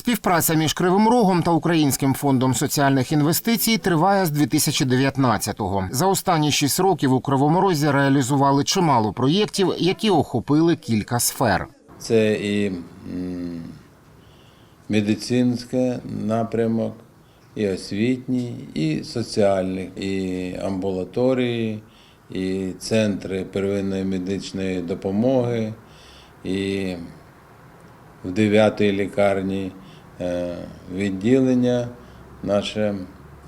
Співпраця між Кривим Рогом та Українським фондом соціальних інвестицій триває з 2019-го. За останні шість років у Кривому Розі реалізували чимало проєктів, які охопили кілька сфер. Це і медицинський напрямок, і освітній, і соціальний, і амбулаторії, і центри первинної медичної допомоги, і в 9-й лікарні відділення наше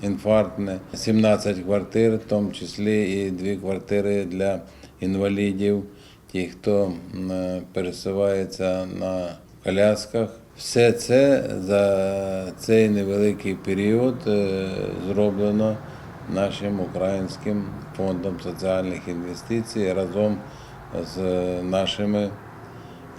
інфарктне, 17 квартир, в тому числі і дві квартири для інвалідів, ті, хто е, пересувається на колясках. Все це за цей невеликий період е, зроблено нашим українським фондом соціальних інвестицій разом з нашими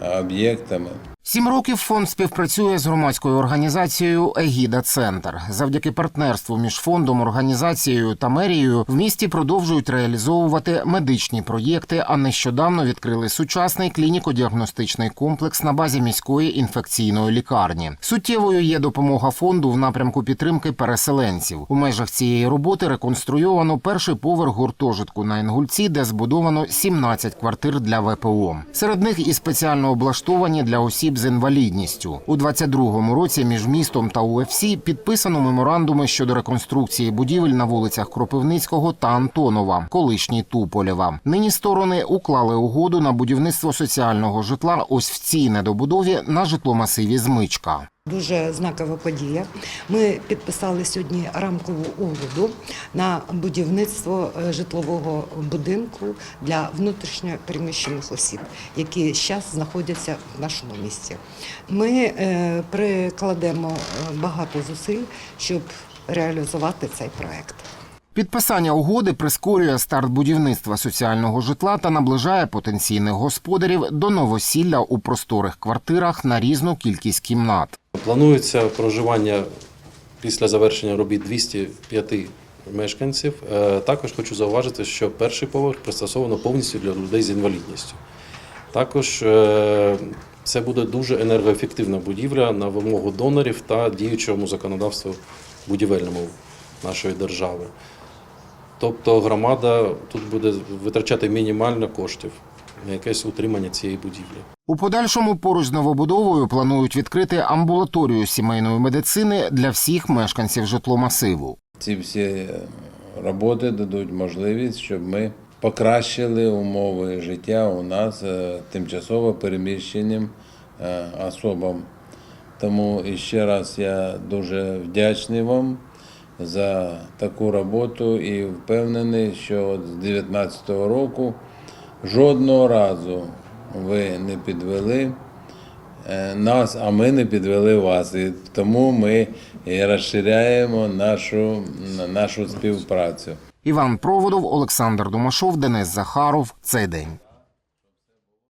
об'єктами. Сім років фонд співпрацює з громадською організацією Егіда Центр. Завдяки партнерству між фондом, організацією та мерією в місті продовжують реалізовувати медичні проєкти. А нещодавно відкрили сучасний клініко-діагностичний комплекс на базі міської інфекційної лікарні. Суттєвою є допомога фонду в напрямку підтримки переселенців. У межах цієї роботи реконструйовано перший поверх гуртожитку на Інгульці, де збудовано 17 квартир для ВПО. Серед них і спеціально облаштовані для осіб з інвалідністю. У 22-му році між містом та УФС підписано меморандуми щодо реконструкції будівель на вулицях Кропивницького та Антонова, колишній Туполєва. Нині сторони уклали угоду на будівництво соціального житла ось в цій недобудові на житломасиві Змичка. Дуже знакова подія. Ми підписали сьогодні рамкову угоду на будівництво е, житлового будинку для внутрішньо переміщених осіб, які зараз знаходяться в нашому місті. Ми е, прикладемо е, багато зусиль, щоб реалізувати цей проект. Підписання угоди прискорює старт будівництва соціального житла та наближає потенційних господарів до новосілля у просторих квартирах на різну кількість кімнат. Планується проживання після завершення робіт 205 мешканців. Е, Також хочу зауважити, що перший поверх пристосовано повністю для людей з інвалідністю. Також е, це буде дуже енергоефективна будівля на вимогу донорів та діючому законодавству будівельному нашої держави. Тобто громада тут буде витрачати мінімально коштів на якесь утримання цієї будівлі. У подальшому поруч з новобудовою планують відкрити амбулаторію сімейної медицини для всіх мешканців житломасиву. Ці всі е, роботи дадуть можливість, щоб ми покращили умови життя у нас е, тимчасово переміщеним е, особам. Тому іще раз я дуже вдячний вам за таку роботу і впевнений, що з 2019 року жодного разу ви не підвели е, нас, а ми не підвели вас. І тому ми розширяємо нашу, нашу співпрацю. Іван Проводов, Олександр Домашов, Денис Захаров. Цей день.